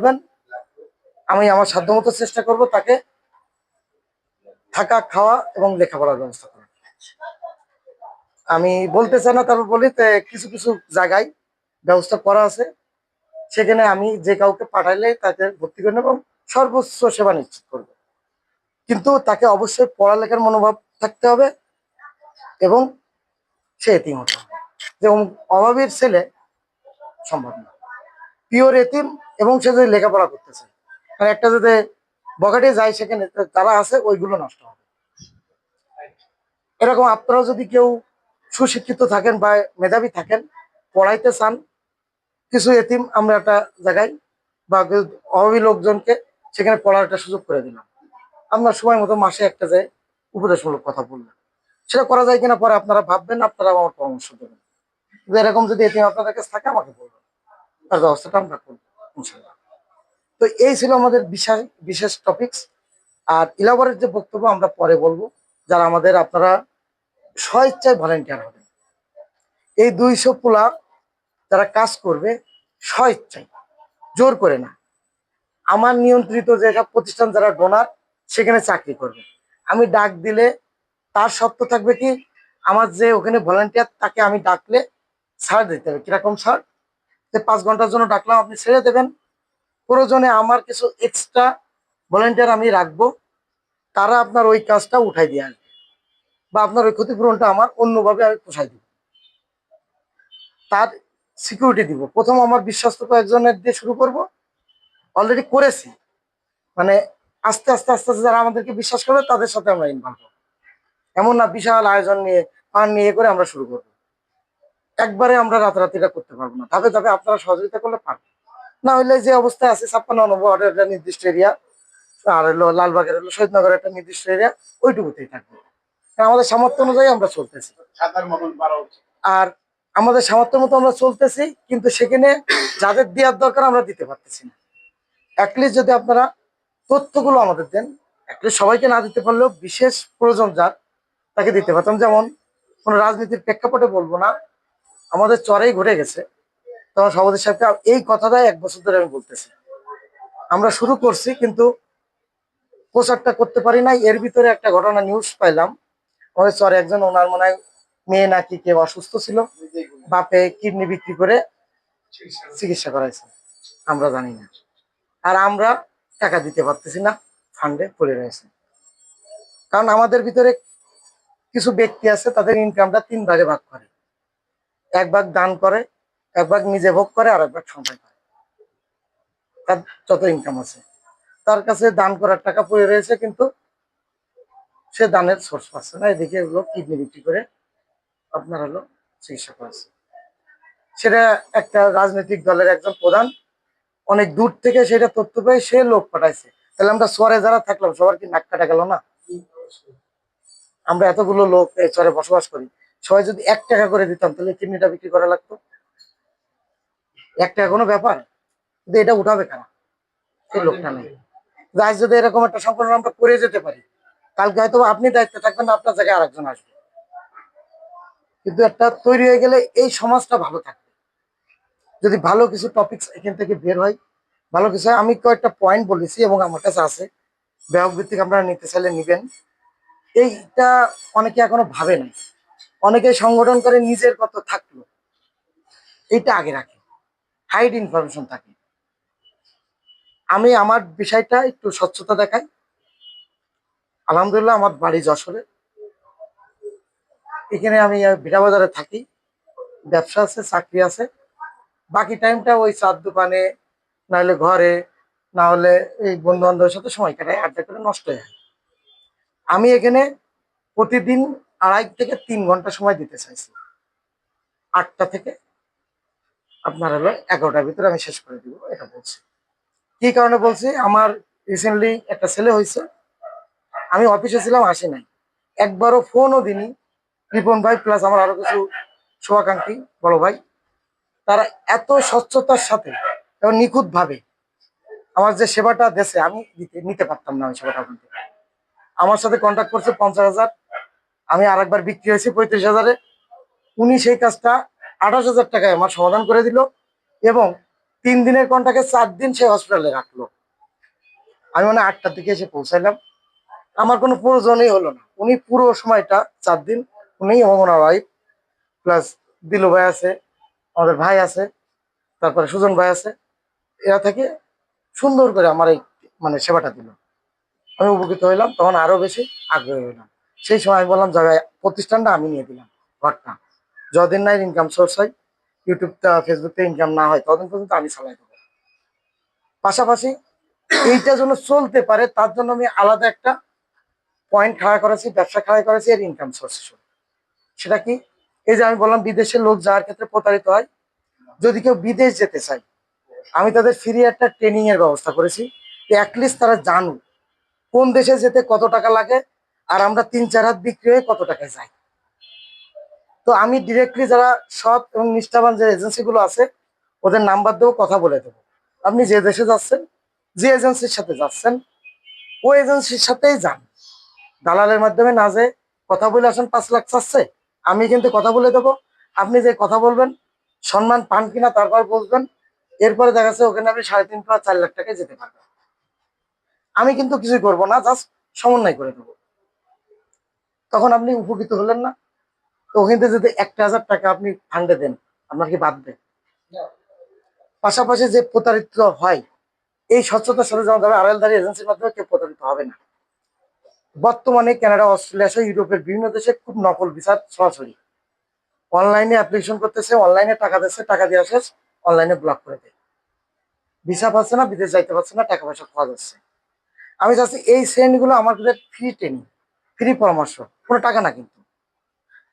বলবেন আমি আমার সাধ্যমতো চেষ্টা করব তাকে থাকা, খাওয়া এবং লেখাপড়ার ব্যবস্থা করা আমি বলতে চাই না, তারপর বলি কিছু কিছু জায়গায় ব্যবস্থা করা আছে। সেখানে আমি যে কাউকে পাঠাইলে তাকে ভর্তি করে এবং সর্বোচ্চ সেবা নিশ্চিত করব। কিন্তু তাকে অবশ্যই পড়ালেখার মনোভাব থাকতে হবে এবং সে এতিম হতে হবে। যেমন অভাবের ছেলে সম্ভব না। পিওর এতিম এবং সে যদি লেখাপড়া করতেছে। আর একটা যদি বগাটে যায়, সেখানে তারা আছে, ওইগুলো নষ্ট হবে। এরকম আপনারা যদি কেউ সুশিক্ষিত থাকেন বা মেধাবী থাকেন, পড়াইতে চান, কিছু এতিম আমরা একটা জায়গায় বা অভাবী লোকজনকে সেখানে পড়ার একটা সুযোগ করে দিলাম। আমরা সময় মতো মাসে একটা যায় উপদেশমূলক কথা বললাম। সেটা করা যায় কিনা পরে আপনারা ভাববেন আপনারা আমার পরামর্শ দেবেন। এরকম যদি এতিম আপনাদের কাছে থাকে, আমাকে বলবেন। তার ব্যবস্থাটা আমরা করব। তো এই ছিল আমাদের বিশেষ বিশেষ টপিকস আর ইলাবরের যে বক্তব্য আমরা পরে বলব, যারা আমাদের আপনারা স্বইচ্ছায় ভলেন্টিয়ার হবেন। এই দুইশো পোলা যারা কাজ করবে, স্বইচ্ছায়, জোর করে না। আমার নিয়ন্ত্রিত যেসব প্রতিষ্ঠান যারা ডোনার সেখানে চাকরি করবে। আমি ডাক দিলে তার শর্ত থাকবে কি, আমার যে ওখানে ভলেন্টিয়ার তাকে আমি ডাকলে ছাড় দিতে হবে। কীরকম ছাড় যে পাঁচ ঘণ্টার জন্য ডাকলাম, আপনি ছেড়ে দেবেন। প্রয়োজনে আমার কিছু এক্সট্রা ভলেন্টিয়ার আমি রাখব। তারা আপনার ওই কাজটা উঠাই দিয়ে আসবে বা আপনার ওই ক্ষতিপূরণটা আমার অন্যভাবে আমি পোষাই দিব। তার সিকিউরিটি দিব। প্রথম আমার বিশ্বস্ত কয়েকজনের দিয়ে শুরু করব। অলরেডি করেছি। মানে আস্তে আস্তে আস্তে আস্তে যারা আমাদেরকে বিশ্বাস করবে, তাদের সাথে আমরা ইনভলভ হব। এমন না, বিশাল আয়োজন নিয়ে পান নিয়ে করে আমরা শুরু করব। একবারে আমরা রাতারাতিটা করতে পারব না। ধাপে ধাপে আপনারা সহযোগিতা করলে পারবেন। না হলে যে অবস্থায় আছে ছাপ্পান্ন নম্বর একটা নির্দিষ্ট এরিয়া আর হলো লালবাগের হলো শহীদনগরের একটা নির্দিষ্ট এরিয়া ওইটুকুতেই থাকবে। আমাদের সামর্থ্য অনুযায়ী আমরা চলতেছি। আর আমাদের সামর্থ্য মতো আমরা চলতেছি কিন্তু সেখানে যাদের দেওয়ার দরকার আমরা দিতে পারতেছি না। অ্যাটলিস্ট যদি আপনারা তথ্যগুলো আমাদের দেন অ্যাটলিস্ট সবাইকে না দিতে পারলেও বিশেষ প্রয়োজন যার তাকে দিতে পারতাম। যেমন কোনো রাজনীতির প্রেক্ষাপটে বলব না আমাদের চরেই ঘটে গেছে। তখন সভাপতি সাহেবকে এই কথাটাই এক বছর ধরে আমি বলতেছি। আমরা শুরু করছি, কিন্তু প্রচারটা করতে পারি নাই। এর ভিতরে একটা ঘটনা নিউজ পাইলাম। আমাদের চরে একজন ওনার মনে হয় মেয়ে নাকি কেউ অসুস্থ ছিল। বাপে কিডনি বিক্রি করে চিকিৎসা করাইছে। আমরা জানি না। আর আমরা টাকা দিতে পারতেছি না। ফান্ডে পড়ে রয়েছে। কারণ আমাদের ভিতরে কিছু ব্যক্তি আছে, তাদের ইনকামটা তিন ভাগে ভাগ করে। এক ভাগ দান করে, এক ভাগ নিজে ভোগ করে, আর এক ভাগ সঞ্চয় করে। তার যত ইনকাম আছে। তার কাছে দান করার টাকা পড়ে রয়েছে, কিন্তু সে দানের সোর্স পাচ্ছে না। এদিকে এগুলো কিডনি বিক্রি করে আপনার হলো চিকিৎসা করেছে সেটা একটা রাজনৈতিক দলের একজন প্রধান, অনেক দূর থেকে সেটা তথ্য পেয়ে সে লোক পাঠাইছে। তাহলে আমরা চরে যারা থাকলাম, সবার কি নাক কাটা গেল না? আমরা এতগুলো লোক এই চরে বসবাস করি। সবাই যদি এক টাকা করে দিতাম, তাহলে কিডনিটা বিক্রি করা লাগতো? এক টাকা কোনো ব্যাপার? কিন্তু এটা উঠাবে কেন সেই লোকটা নেই। আজ যদি এরকম একটা সংকলন আমরা করে যেতে পারি, কালকে হয়তো আপনি দায়িত্বে থাকবেন না, আপনার জায়গায় আরেকজন আসবে। কিন্তু একটা তৈরি হয়ে গেলে এই সমাজটা ভালো থাকবে। যদি ভালো কিছু টপিকস এখান থেকে বের হয়, ভালো কিছু আমি কয়েকটা পয়েন্ট বলেছি এবং আমার কাছে আছে। ব্যাপক ভিত্তিক আপনারা নিতে চাইলে নিবেন। এইটা অনেকে এখনও ভাবে নাই। অনেকে সংগঠন করে নিজের কত থাকল। এটা আগে রাখে। হাইড ইনফরমেশন থাকে। আমি আমার বিষয়টা একটু স্বচ্ছতা দেখাই। আলহামদুলিল্লাহ আমার বাড়ি যশোরে। এখানে আমি ভিটা বাজারে থাকি। ব্যবসা আছে, চাকরি আছে। বাকি টাইমটা ওই চার দোকানে না হলে ঘরে না হলে এই বন্ধু বান্ধবের সাথে সময় কাটায় আড্ডা করে নষ্ট হয়ে আমি এখানে প্রতিদিন আড়াই থেকে তিন ঘণ্টা সময় দিতে চাইছি। আটটা থেকে আপনার হলো এগারোটার ভিতরে আমি শেষ করে দিব, এটা বলছি। কি কারণে বলছি? আমার রিসেন্টলি একটা ছেলে হয়েছে, আমি অফিসে ছিলাম, আসি নাই। একবারও ফোনও দিনি রিপন ভাই প্লাস আমার আরও কিছু শুভাকাঙ্ক্ষী বড় ভাই, তারা এত স্বচ্ছতার সাথে এবং নিখুঁত ভাবে আমার যে সেবাটা দেশে আমি নিতে পারতাম না ওই সেবাটা আমার সাথে কন্ট্যাক্ট করছে পঞ্চাশ হাজার আমি আর একবার বিক্রি হয়েছি পঁয়ত্রিশ হাজারে। উনি সেই কাজটা আঠাশ হাজার টাকায় আমার সমাধান করে দিল এবং তিন দিনের কন্টাকে চার দিন সে হসপিটালে রাখল। আমি মানে আটটার দিকে এসে পৌঁছাইলাম। আমার কোনো প্রয়োজনই হলো না। উনি পুরো সময়টা চার দিন উনি ওনার ওয়াইফ প্লাস দিলু ভাই আছে, আমাদের ভাই আছে, তারপরে সুজন ভাই আছে। এরা থেকে সুন্দর করে আমার এই মানে সেবাটা দিল। আমি উপকৃত হইলাম, তখন আরও বেশি আগ্রহী হইলাম। সেই সময় বললাম যাবে প্রতিষ্ঠানটা আমি নিয়ে দিলাম, ঘরটা। যতদিন না ইনকাম সোর্স হয় ইউটিউবটা ফেসবুকতে ইনকাম না হয়, ততদিন পর্যন্ত আমি চালাই দেবো। পাশাপাশি এইটা যেন চলতে পারে, তার জন্য আমি আলাদা একটা পয়েন্ট খাড়া করেছি, ব্যবসা খাড়া করেছি, এর ইনকাম সোর্স হিসেবে সেটা কি? এই যে আমি বললাম, বিদেশের লোক যাওয়ার ক্ষেত্রে প্রতারিত হয়। যদি কেউ বিদেশ যেতে চায়, আমি তাদের ফ্রি একটা ট্রেনিং এর ব্যবস্থা করেছি। অ্যাটলিস্ট তারা জানুক, কোন দেশে যেতে কত টাকা লাগে আর আমরা তিন, চার হাত বিক্রি হয়ে কত টাকায় যাই? তো আমি ডিরেক্টলি যারা সৎ এবং নিষ্ঠাবান যে এজেন্সিগুলো আছে, ওদের নাম্বার দেবো কথা বলে দেবো। আপনি যে দেশে যাচ্ছেন, যে এজেন্সির সাথে যাচ্ছেন, ওই এজেন্সির সাথেই যান। দালালের মাধ্যমে না যে কথা বলে আসেন, পাঁচ লাখ চাচ্ছে, আমি কিন্তু কথা বলে দেবো। আপনি যে কথা বলবেন, সম্মান পান কিনা তারপর বলবেন। এরপরে দেখা যাচ্ছে ওখানে আপনি সাড়ে তিন পাঁচ চার লাখ টাকায় যেতে পারবেন। আমি কিন্তু কিছুই করব না জাস্ট সমন্বয় করে দেবো। তখন আপনি উপকৃত হলেন না। তো ওখানে যদি একটা হাজার টাকা আপনি ফান্ডে দেন, আপনার কি বাঁধবে? পাশাপাশি যে প্রতারিত হয়, এই স্বচ্ছতার সাথে যেমন ধরো আড়ালদারি এজেন্সির মাধ্যমে কেউ প্রতারিত হবে না। বর্তমানে কানাডা অস্ট্রেলিয়া সহ ইউরোপের বিভিন্ন দেশে খুব নকল বিচার সরাসরি। অনলাইনে অ্যাপ্লিকেশন করতেছে অনলাইনে টাকা দিচ্ছে, টাকা দিয়ে শেষ অনলাইনে ব্লক করে দেয়। ভিসা পাচ্ছে না, বিদেশ যাইতে পারছে না, টাকা পয়সা খাওয়া যাচ্ছে আমি চাচ্ছি এই শ্রেণীগুলো আমার ফ্রি ট্রেনিং ফ্রি পরামর্শ, কোনো টাকা না কিন্তু।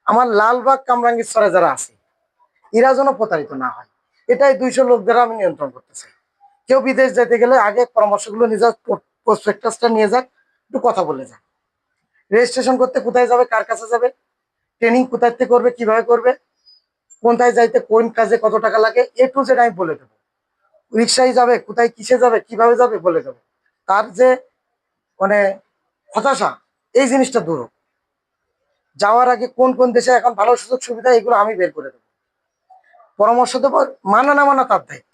আমার লালবাগ কামরাঙ্গীরচরে যারা আছে, এরা যেন প্রতারিত না হয়। এটাই দুইশো লোক দ্বারা আমি নিয়ন্ত্রণ করতে চাই। কেউ বিদেশ যেতে গেলে আগে পরামর্শগুলো নিজের প্রসপেক্টাসটা নিয়ে যাক, একটু কথা বলে যাক। রেজিস্ট্রেশন করতে কোথায় যাবে, কার কাছে যাবে ট্রেনিং কোথায় থেকে করবে, কীভাবে করবে, কোনটায় যাইতে, কোন কাজে কত টাকা লাগে, এ টু জেড আমি বলে দেবো। রিক্সায় যাবে, কোথায়, কিসে যাবে, কীভাবে যাবে, বলে দেবো। তার যে মানে হতাশা এই জিনিসটা দূর। যাওয়ার আগে কোন কোন দেশে এখন ভালো সুযোগ সুবিধা, এগুলো আমি বের করে দেবো। পরামর্শ দেবো, মানা না মানা তার দায়িত্ব।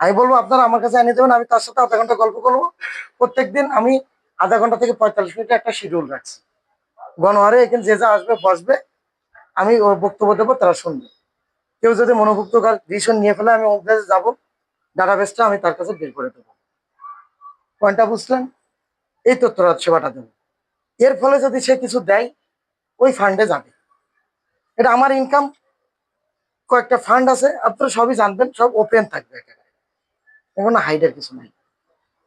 আমি বলব, আপনারা আমার কাছে এনে দেবেন, আমি তার সাথে আধা ঘণ্টা গল্প করব। প্রত্যেকদিন আমি আধা ঘণ্টা থেকে পঁয়তাল্লিশ মিনিট একটা শিডিউল রাখছি। গণহারে এখানে যে যা আসবে, বসবে, আমি ওর বক্তব্য দেবো, তারা শুনবে। কেউ যদি মনোভুক্তকার ডিসিশন নিয়ে ফেলে, আমি ওর কাছে যাব ডাটাবেসটা আমি তার কাছে বের করে দেবো। পয়েন্টটা বুঝলেন? এই তথ্যরা সেবাটা দেবো। এর ফলে যদি সে কিছু দেয়, ওই ফান্ডে যাবে। এটা আমার ইনকাম কয়েকটা ফান্ড আছে, আপনারা সবই জানবেন, সব ওপেন থাকবে কোনো হাইডের কিছু নাই।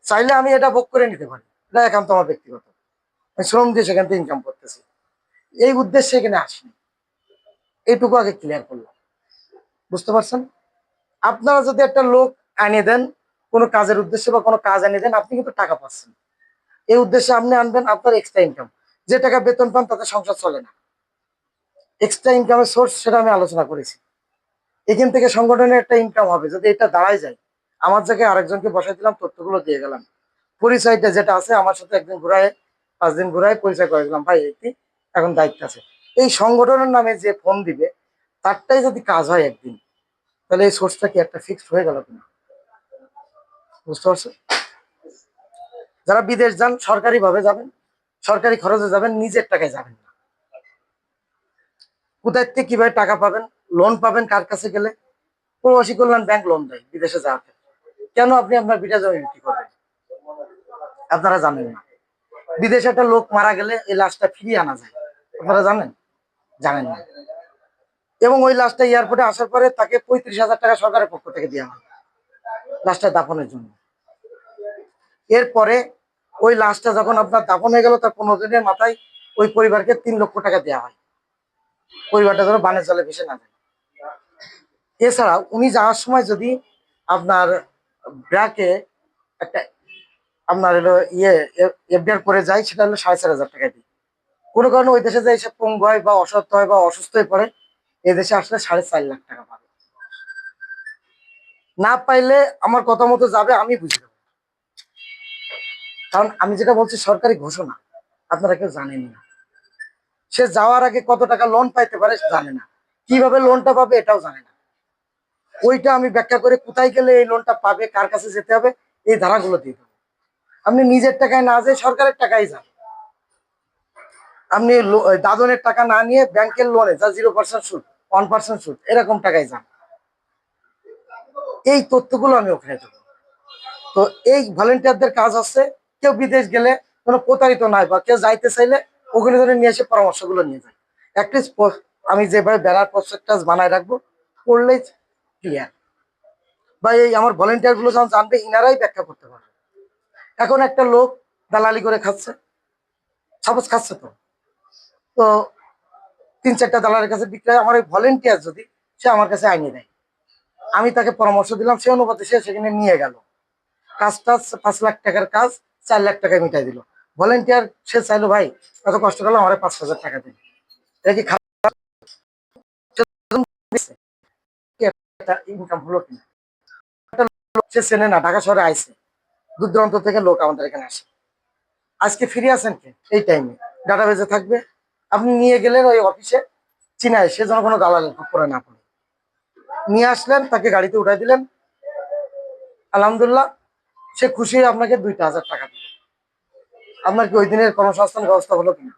চাইলে আমি এটা ভোগ করে নিতে পারি। এটা একান্ত আমার ব্যক্তিগত। আমি শ্রম দিয়ে সেখান থেকে ইনকাম করতেছি। এই উদ্দেশ্যে এখানে আসিনি। এইটুকু আগে ক্লিয়ার করলাম। বুঝতে পারছেন? আপনারা যদি একটা লোক আনিয়ে দেন, কোনো কাজের উদ্দেশ্যে বা কোনো কাজ আনিয়ে দেন, আপনি কিন্তু টাকা পাচ্ছেন। এই উদ্দেশ্যে আপনি আনবেন আপনার এক্সট্রা ইনকাম যে টাকা বেতন পান তাতে সংসার চলে না। এক্সট্রা ইনকামের সোর্স সেটা আমি আলোচনা করেছি। এখান থেকে সংগঠনের একটা ইনকাম হবে, যদি এটা দাঁড়ায় যায়। আমার জায়গায় আরেকজনকে বসাই দিলাম, তথ্যগুলো দিয়ে গেলাম। পরিচয়টা যেটা আছে, আমার সাথে একদিন ঘুরায়, পাঁচ দিন ঘুরায় পরিচয় করে দিলাম, ভাই একটি এখন দায়িত্ব আছে। এই সংগঠনের নামে যে ফোন দিবে, তারটাই যদি কাজ হয় একদিন, তাহলে এই সোর্সটা কি একটা ফিক্সড হয়ে গেল কিনা? বুঝতে পারছ যারা বিদেশ যান সরকারি ভাবে যাবেন, সরকারি খরচে যাবেন, নিজের টাকায় যাবেন না। কোথায় থেকে কীভাবে টাকা পাবেন লোন পাবেন, কার কাছে গেলে? প্রবাসী কল্যাণ ব্যাংক লোন দেয়, বিদেশে যাওয়ার ক্ষেত্রে। কেন আপনি আপনার বিটা জমি বিক্রি করবেন? আপনারা জানেন না। বিদেশে একটা লোক মারা গেলে এই লাশটা ফিরিয়ে আনা যায়। আপনারা জানেন? জানেন না। এবং ওই লাশটা এয়ারপোর্টে আসার পরে তাকে পঁয়ত্রিশ হাজার টাকা সরকারের পক্ষ থেকে দেওয়া হয়। লাশটা দাফনের জন্য। এরপরে ওই লাশটা যখন আপনার দাফন হয়ে গেল, তার পনেরো দিনের মাথায় ওই পরিবারকে তিন লক্ষ টাকা দেওয়া হয়। পরিবারটা যেন বানের জলে ভেসে না যায়। এছাড়া উনি যাওয়ার সময় যদি আপনার ব্র্যাকে একটা আপনার হলো ইয়ে এফডিআর করে যায়, সেটা হলো সাড়ে চার হাজার টাকা দিই কোনো কারণে ওই দেশে যায় সে পঙ্গু হয় বা অসুস্থ হয় বা অসুস্থ হয়ে পড়ে, এ দেশে আসলে সাড়ে চার লাখ টাকা পাবে। না পাইলে আমার কথা মতো যাবে, আমি বুঝে দেবো কারণ আমি যেটা বলছি, সরকারি ঘোষণা। আপনারা কেউ জানেন না। সে যাওয়ার আগে কত টাকা লোন পাইতে পারে জানে না। কীভাবে লোনটা পাবে এটাও জানে না। ওইটা আমি ব্যাখ্যা করে কোথায় গেলে এই লোনটা পাবে, কার কাছে যেতে হবে, এই ধারাগুলো দিয়ে দেবো। আপনি নিজের টাকায় না যেয়ে সরকারের টাকায় যান। আপনি দাদনের টাকা না নিয়ে ব্যাংকের লোনে যা জিরো পার্সেন্ট সুদ ওয়ান পার্সেন্ট সুদ, এরকম টাকায় যান। এই তথ্যগুলো আমি ওখানে দেবো। তো এই ভলেন্টিয়ারদের কাজ হচ্ছে কেউ বিদেশ গেলে কোনো প্রতারিত নয় বা কেউ যাইতে চাইলে ওগুলো ধরে নিয়ে এসে পরামর্শগুলো নিয়ে যায়। অ্যাটলিস্ট আমি যেভাবে বেড়ার প্রসপেক্টাস বানায় রাখব পড়লেই ক্লিয়ার বা এই আমার ভলেন্টিয়ারগুলো যখন জানবে, ইনারাই ব্যাখ্যা করতে পারবে। এখন একটা লোক দালালি করে খাচ্ছে। সাপোজ খাচ্ছে তো। তো তিন চারটা দালালের কাছে বিক্রি হয়। আমার ওই ভলেন্টিয়ার যদি, সে আমার কাছে আইনি দেয়। আমি তাকে পরামর্শ দিলাম, সে অনুপাতে সে সেখানে নিয়ে গেল। কাজটা পাঁচ লাখ টাকার কাজ। চার লাখ টাকায় মিটাই দিল। ভলেন্টিয়ার সে চাইলো, ভাই, এত কষ্ট করল আমার পাঁচ হাজার টাকা দিন। এটা কি ইনকাম হলো কিনা? সে চেনে না, ঢাকা শহরে আইসে দূর দূরান্ত থেকে লোক আমাদের এখানে আসে। আজকে ফিরে আসেন কে? এই টাইমে ডাটাবেজে থাকবে। আপনি নিয়ে গেলেন ওই অফিসে চিনায়, সে যেন কোনো দালাল করে না পড়ে। নিয়ে আসলেন, তাকে গাড়িতে উঠাই দিলেন। আলহামদুলিল্লাহ সে খুশি আপনাকে দুইটা হাজার টাকা দেবে। আপনার কি ওই দিনের কর্মসংস্থান ব্যবস্থা হলো কিনা?